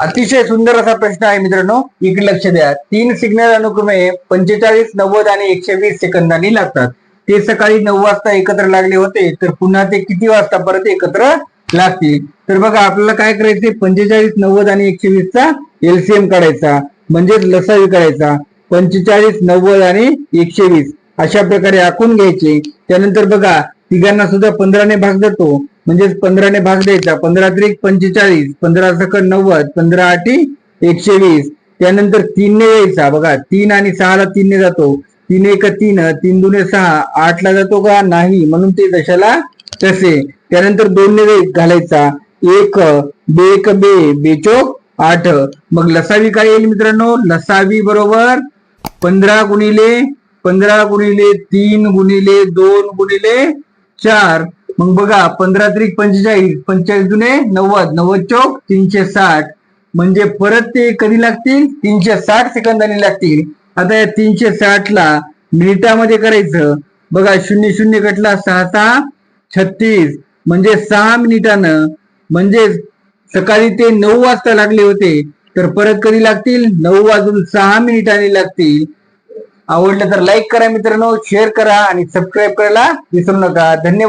अतिशय सुंदर असा प्रश्न आहे मित्रांनो. इकडे लक्ष द्या. तीन सिग्नल अनुक्रमे पंचेचाळीस नव्वद आणि एकशे वीस सेकंदांनी लागतात. ते सकाळी नऊ वाजता एकत्र लागले होते तर पुन्हा ते किती वाजता परत एकत्र लागतील? तर बघा आपल्याला काय करायचे पंचेचाळीस नव्वद आणि एकशे वीसचा एलसीएम काढायचा. म्हणजेच लसावी करायचा. पंचेचाळीस नव्वद आणि एकशे वीस अशा प्रकारे आखून घ्यायचे. त्यानंतर बघा तिघांना सुद्धा पंधराने भाग देतो. म्हणजेच पंधराने भाग द्यायचा. पंधरा त्रिक पंचेचाळीस पंधरा सक नव्वद पंधरा आठी एकशे वीस. त्यानंतर तीनने यायचा. बघा तीन आणि सहाला तीनने जातो. तीन एक तीन तीन दुने सहा. आठला जातो का? नाही. म्हणून ते दशाला तसे. त्यानंतर दोनने जाई- घालायचा. एक बे एक बे. बेचोक आठ. मग लसावी काय येईल मित्रांनो? लसावी बरोबर पंधरा गुणिले पंधरा गुणिले तीन गुणिले दोन गुणिले चार. मग बघा पंधरा त्रिक पंचेचाळीस पंचेचाळीस जुने नव्वद नव्वद चौक तीनशे साठ. म्हणजे परत ते कधी लागतील? तीनशे साठ सेकंदांनी लागतील. आता या तीनशे साठ ला मिनिटामध्ये करायचं. बघा शून्य शून्य कटला सहा सहा छत्तीस. म्हणजे सहा मिनिटानं म्हणजे सकाळी ते नऊ वाजता लागले होते. तर परत कधी लागतील? नऊ वाजून सहा मिनिटांनी लागतील. आवडलं तर लाईक करा मित्रांनो शेअर करा आणि सबस्क्राईब करायला विसरू नका. धन्यवाद.